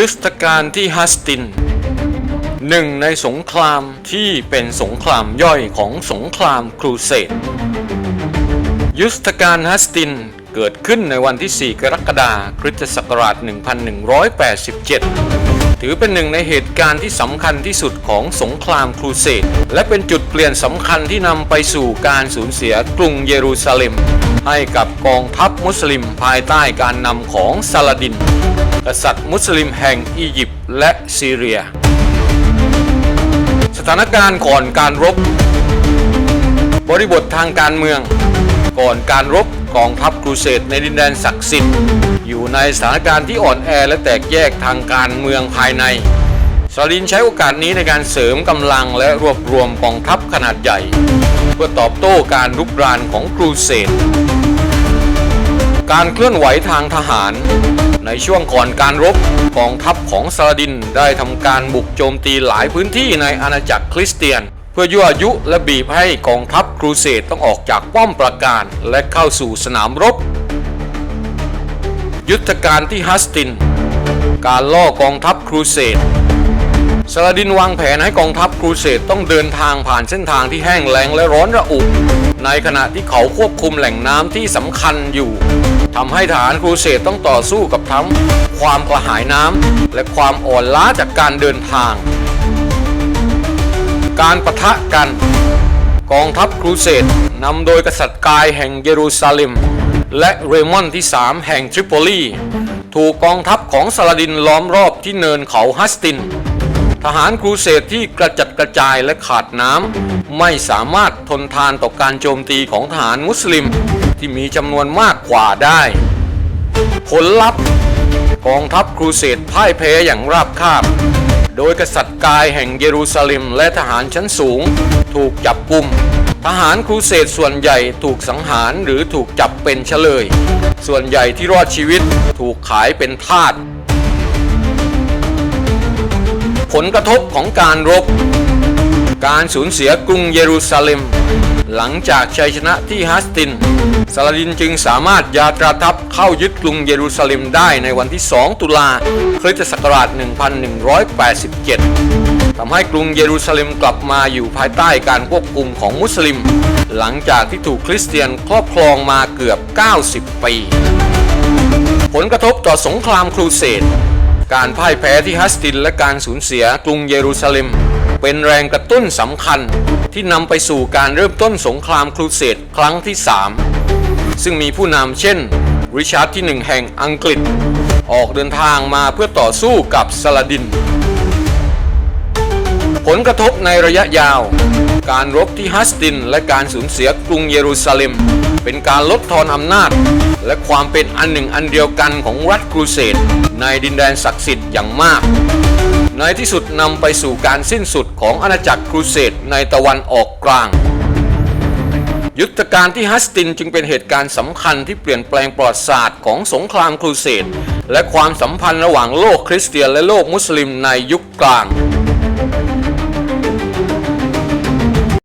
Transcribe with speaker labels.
Speaker 1: ยุทธการที่ฮัสตินหนึ่งในสงครามที่เป็นสงครามย่อยของสงครามครูเสดยุทธการฮัสตินเกิดขึ้นในวันที่ 4 กรกฎาคมคริสตศักราช 1187 ถือเป็นหนึ่งในเหตุการณ์ที่สำคัญที่สุดของสงครามครูเสดและเป็นจุดเปลี่ยนสำคัญที่นำไปสู่การสูญเสียกรุงเยรูซาเล็ม ให้กับกองทัพมุสลิมภายใต้การนำของซาลาดิน กษัตริย์มุสลิมแห่งอียิปต์และซีเรีย สถานการณ์ก่อนการรบบริบททางการเมือง ก่อนการรบกองทัพครูเสดในดินแดนศักดิ์สิทธิ์ อยู่ในสถานการณ์ที่อ่อนแอและแตกแยกทางการเมืองภายในสลินใช้โอกาสนี้ในการเสริมกำลังและรวบรวมกองทัพขนาดใหญ่ เพื่อตอบโต้การรุกรานของครูเสดการเคลื่อนไหวทางทหาร ในช่วงก่อนการรบกองทัพของซาลาดินได้ทำการบุกโจมตีหลายพื้นที่ในอาณาจักรคริสเตียน เพื่อยั่วยุและบีบให้กองทัพครูเสดต้องออกจากป้อมปราการ และเข้าสู่สนามรบ ยุทธการที่ฮัสติน การล่อกองทัพครูเสดซาลาดินวางแผนให้กองทัพครูเสดต้องเดินทางผ่านเส้นทางที่แห้งแล้งและร้อนระอุ ในขณะที่เขาควบคุมแหล่งน้ำที่สำคัญอยู่ ทำให้ทหารครูเสดต้องต่อสู้กับทั้งความกระหายน้ำและความอ่อนล้าจากการเดินทาง การปะทะกันกองทัพครูเสดนำโดยกษัตริย์กายแห่งเยรูซาเล็ม และเรมอนที่ 3 แห่งทริโปลีถูกกองทัพของซาลาดินล้อมรอบที่เนินเขาฮัสติน ทหารครูเสดที่กระจัด กระจายและขาดน้ำไม่สามารถทนทานต่อการโจมตีของทหารมุสลิม ที่มีจำนวนมากกว่าได้ ผลลัพธ์กองทัพครูเสดพ่ายแพ้อย่างราบคาบ โดยกษัตริย์กายแห่งเยรูซาเล็มและทหารชั้นสูง ถูกจับกุมทหารครูเสดส่วนใหญ่ถูกสังหารหรือถูกจับเป็นเฉลย ส่วนใหญ่ที่รอดชีวิตถูกขายเป็นทาสผลกระทบของการรบ การสูญเสียกรุงเยรูซาเล็ม หลังจากชัยชนะที่ฮัสติน ซาลาดินจึงสามารถยาตราทัพเข้ายึดกรุงเยรูซาเล็มได้ในวันที่ 2 ตุลาคริสตศักราช 1187 ทำให้กรุงเยรูซาเล็มกลับมาอยู่ภายใต้การควบคุมของมุสลิม หลังจากที่ถูกคริสเตียนครอบครองมาเกือบ 90 ปี ผลกระทบต่อสงครามครูเสดการพ่ายแพ้ที่ฮัสตินและการสูญเสียกรุงเยรูซาเล็มเป็นแรงกระตุ้นสำคัญที่นำไปสู่การเริ่มต้นสงครามครูเสดครั้งที่ 3 ซึ่งมีผู้นำเช่น ริชาร์ดที่1แห่งอังกฤษ ออกเดินทางมาเพื่อต่อสู้กับซาลาดิน ผลกระทบในระยะยาว การรบที่ฮัสตินและการสูญเสียกรุงเยรูซาเล็ม เป็นการลดทอนอำนาจ และความเป็นอันหนึ่งอันเดียวกันของรัฐครูเสดในดินแดนศักดิ์สิทธิ์อย่างมากในที่สุดนำไปสู่การสิ้นสุดของอาณาจักรครูเสดในตะวันออกกลาง ยุทธการที่ฮัสตินจึงเป็นเหตุการณ์สำคัญที่เปลี่ยนแปลงประวัติศาสตร์ของสงครามครูเสดและความสัมพันธ์ระหว่างโลกคริสเตียนและโลกมุสลิมในยุคกลาง